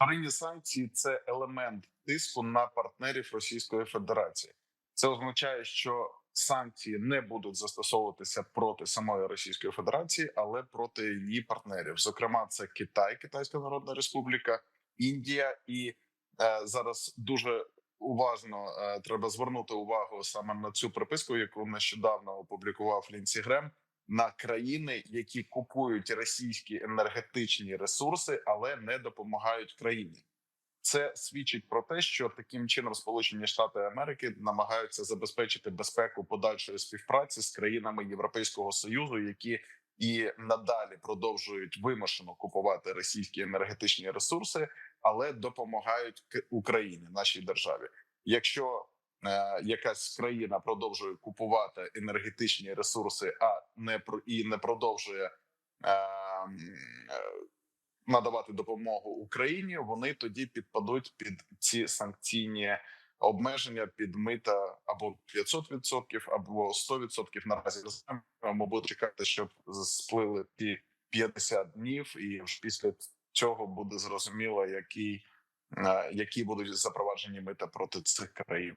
Вторинні санкції це елемент тиску на партнерів Російської Федерації. Це означає, що санкції не будуть застосовуватися проти самої Російської Федерації, але проти її партнерів. Зокрема, це Китай, Китайська Народна Республіка, Індія, і е, зараз дуже уважно е, треба звернути увагу саме на цю приписку, яку нещодавно опублікував Лінсі Грем, на країни, які купують російські енергетичні ресурси, але не допомагають країні. Це свідчить про те, що таким чином Сполучені Штати Америки намагаються забезпечити безпеку подальшої співпраці з країнами Європейського союзу, які і надалі продовжують вимушено купувати російські енергетичні ресурси, але допомагають Україні, нашій державі. Якщо е, якась країна продовжує купувати енергетичні ресурси, а не про і не продовжує е, е, надавати допомогу Україні, вони тоді підпадуть під ці санкційні обмеження під мита або 500%, або 100%. Наразі. Ми будемо чекати, щоб сплили ті 50 днів, і після цього буде зрозуміло, які, е, які будуть запроваджені мита проти цих країн.